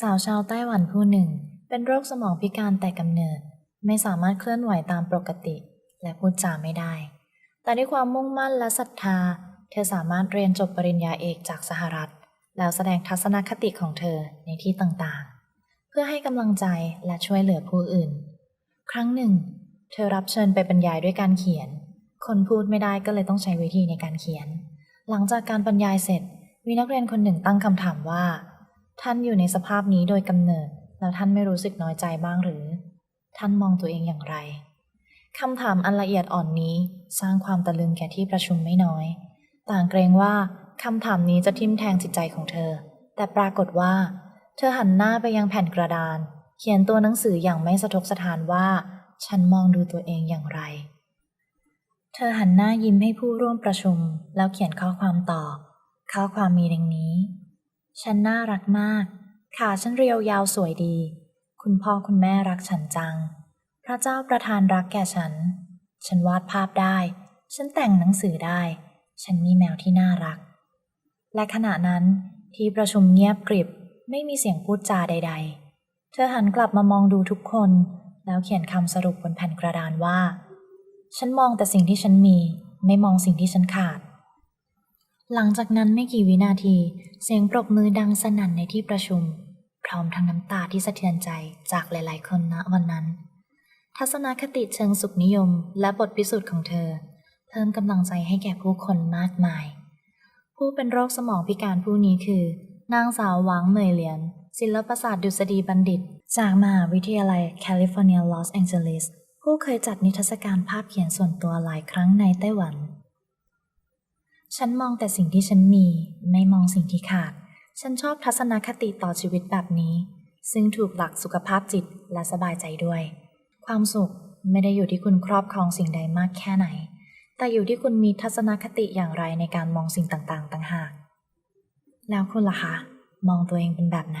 สาวชาวไต้หวันผู้หนึ่ง เป็นโรคสมองพิการแต่กำเนิด ไม่สามารถเคลื่อนไหวตามปกติ และพูดจาไม่ได้ แต่ด้วยความมุ่งมั่นและศรัทธา เธอสามารถเรียนจบปริญญาเอกจากสหรัฐ แล้วแสดงทัศนคติของเธอในที่ต่างๆ เพื่อให้กำลังใจและช่วยเหลือผู้อื่น ครั้งหนึ่ง เธอรับเชิญไปบรรยายด้วยการเขียน คนพูดไม่ได้ก็เลยต้องใช้วิธีในการเขียน หลังจากการบรรยายเสร็จ มีนักเรียนคนหนึ่งตั้งคำถามว่า ท่านอยู่ในสภาพนี้โดยกำเนิด แล้วท่านไม่รู้สึกน้อยใจบ้างหรือ ท่านมองตัวเองอย่างไรคำถามอันละเอียดอ่อนนี้สร้างความตะลึงแก่ที่ประชุมไม่น้อย ต่างเกรงว่าคำถามนี้จะทิ่มแทงจิตใจของเธอ แต่ปรากฏว่า เธอหันหน้าไปยังแผ่นกระดาน เขียนตัวหนังสืออย่างไม่สะทกสะท้านว่า ฉันมองดูตัวเองอย่างไร เธอหันหน้ายิ้มให้ผู้ร่วมประชุม แล้วเขียนข้อความต่อ ข้อความมีดังนี้ ฉันน่ารักมาก ขาฉันเรียวยาวสวยดี คุณพ่อคุณแม่รักฉันจัง พระเจ้าประทานรักแก่ฉัน ฉันวาดภาพได้ ฉันแต่งหนังสือได้ ฉันมีแมวที่น่ารัก และขณะนั้นที่ประชุมเงียบกริบไม่มีเสียงพูดจาใด ๆ เธอหันกลับมามองดูทุกคน แล้วเขียนคำสรุปบนแผ่นกระดานว่า ฉันมองแต่สิ่งที่ฉันมี ไม่มองสิ่งที่ฉันขาด หลังจากนั้นไม่กี่วินาที เสียงปรบมือดังสนั่นในที่ประชุม พร้อมทั้งน้ำตาที่สะเทือนใจจากหลาย ๆ คนณวันนั้น ทัศนคติเชิงสุขนิยมและบทพิสูจน์ของเธอ เพิ่มกำลังใจให้แก่ผู้คนมากมาย ผู้เป็นโรคสมองพิการผู้นี้คือ นางสาวหวังเหมยเหลียน ศิลปศาสตร์ดุษฎีบัณฑิต จากมหาวิทยาลัยแคลิฟอร์เนียลอสแองเจลิสผู้เคยจัดนิทรรศการภาพเขียนส่วนตัวหลายครั้งในไต้หวัน ฉันมองแต่สิ่งที่ฉันมี ไม่มองสิ่งที่ขาด ฉันชอบทัศนคติต่อชีวิตแบบนี้ ซึ่งถูกหลักสุขภาพจิตและสบายใจด้วย ความสุขไม่ได้อยู่ที่คุณครอบครองสิ่งใดมากแค่ไหน แต่อยู่ที่คุณมีทัศนคติอย่างไรในการมองสิ่งต่างๆ ต่างหาก แล้วคุณล่ะคะ มองตัวเองเป็นแบบไหน